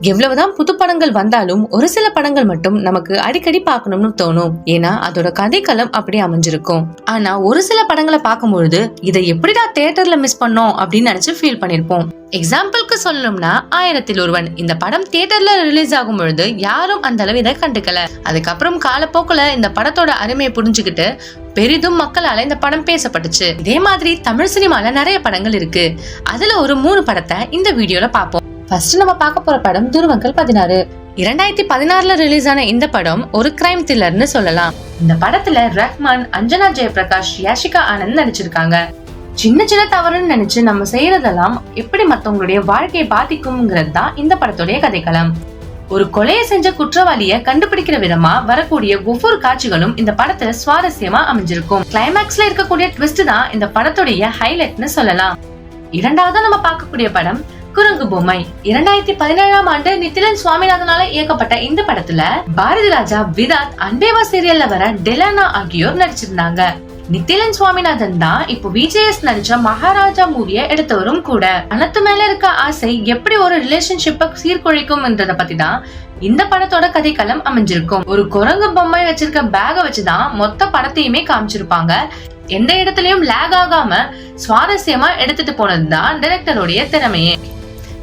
எவ்வளவுதான் புது படங்கள் வந்தாலும் ஒரு சில படங்கள் மட்டும் நமக்கு அடிக்கடி பார்க்கணும்னு தோணும். ஏன்னா அதோட கதைக்களம் அப்படி அமைஞ்சிருக்கும். ஆனா ஒரு சில படங்களை பார்க்கும்பொழுது இதை எப்படிடா தியேட்டர்ல மிஸ் பண்ணோம் அப்படின்னு நினைச்சு ஃபீல் பண்ணிருப்போம். எக்ஸாம்பிளுக்கு சொல்லணும்னா ஆயிரத்தில் ஒருவன் இந்த படம் தியேட்டர்ல ரிலீஸ் ஆகும் பொழுது யாரும் அந்த அளவு இதை கண்டுக்கல. அதுக்கப்புறம் காலப்போக்குல இந்த படத்தோட அருமையை புரிஞ்சுக்கிட்டு பெரிதும் மக்களால இந்த படம் பேசப்பட்டுச்சு. இதே மாதிரி தமிழ் சினிமால நிறைய படங்கள் இருக்கு. அதுல ஒரு மூணு படத்தை இந்த வீடியோல பார்ப்போம். ஃபர்ஸ்ட் நம்ம பார்க்க போற படம் துருவங்கள் பதினாறு. இரண்டாயிரத்தி பதினாறுல ரிலீஸ் ஆன இந்த படம் ஒரு கிரைம் த்ரில்லர்னு சொல்லலாம். இந்த படத்துல ரஹ்மான் அஞ்சனா ஜெயபிரகாஷ் யாஷிகா ஆனந்த் நடிச்சிருக்காங்க. சின்ன சின்ன தவறுன்னு நினைச்சு நம்ம செய்யறதெல்லாம் எப்படி மத்தவங்களுடைய வாழ்க்கையை பாதிக்கும்ங்கிறது தான் இந்த படத்துடைய கதைக்களம். ஒரு கொலையை செஞ்ச குற்றவாளிய கண்டுபிடிக்கிற விதமா வரக்கூடிய ஒவ்வொரு காட்சிகளும் இந்த படத்துல சுவாரஸ்யமா அமைஞ்சிருக்கும். கிளைமேக்ஸ்ல இருக்கக்கூடிய ட்விஸ்ட் தான் இந்த படத்துடைய ஹைலைட்னு சொல்லலாம். இரண்டாவது நம்ம பார்க்கக்கூடிய படம் குரங்கு பொம்மை. இரண்டாயிரத்தி பதினேழாம் ஆண்டு நித்திலன் சுவாமிநாதனால இயக்கப்பட்ட இந்த படத்துல பாரதி ராஜா விதாத் அன்பேவா சீரியல்ல வர டெலானா ஆகியோர் நடிச்சிருந்தாங்க. நித்திலன் சுவாமிநாதன் தான் இப்போ விஜேஎஸ் நடிச்ச மகாராஜா மூவிய எடுத்தவரும் கூட. அனத்து மேல இருக்க ஆசை எப்படி ஒரு ரிலேஷன்ஷிப்பை சீர்குலைக்கும்ன்றத பத்தி தான் இந்த படத்தோட கதைக்களம் அமைஞ்சிருக்கும். ஒரு குரங்கு பொம்மை வச்சிருக்க பேக வச்சுதான் மொத்த படத்தையுமே காமிச்சிருப்பாங்க. எந்த இடத்துலயும் லேக் ஆகாம சுவாரஸ்யமா எடுத்துட்டு போனதுதான் டைரக்டருடைய திறமையே.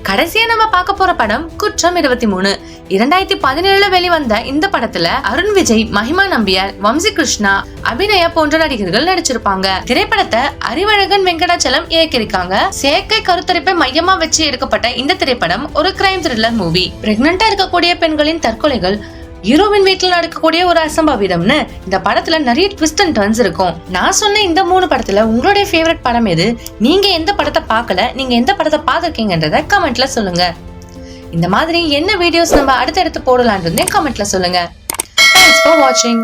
கடைசியா நம்ம பார்க்க போற படம் குற்றம் இருபத்தி மூணு. இரண்டாயிரத்தி பதினேழுல வெளிவந்த இந்த படத்துல அருண் விஜய் மஹிமா நம்பியார் வம்சி கிருஷ்ணா அபிநயா போன்ற நடிகர்கள் நடிச்சிருப்பாங்க. திரைப்படத்தை அறிவழகன் வெங்கடாச்சலம் இயக்கியிருக்காங்க. செயற்கை கருத்தரிப்பை மையமா வச்சு எடுக்கப்பட்ட இந்த திரைப்படம் ஒரு கிரைம் த்ரில்லர் மூவி பிரெக்னண்டா இருக்கக்கூடிய பெண்களின் தற்கொலைகள் ஹீரோவின் வீட்டில் நடக்கக்கூடிய ஒரு அசம்பாவிதம்னு இந்த படத்துல நிறைய ட்விஸ்ட் அண்ட் டர்ன்ஸ் இருக்கும். நான் சொன்ன இந்த மூணு படத்துல உங்களுடைய ஃபேவரட் படம் எது? நீங்க எந்த படத்தை பார்க்கல? நீங்க எந்த படத்தை பார்த்துருக்கீங்கன்றத கமெண்ட்ல சொல்லுங்க. இந்த மாதிரி என்ன வீடியோஸ் நம்ம அடுத்தடுத்து போடலான்றதே கமெண்ட்ல சொல்லுங்க. தேங்க்ஸ் ஃபார் வாட்சிங்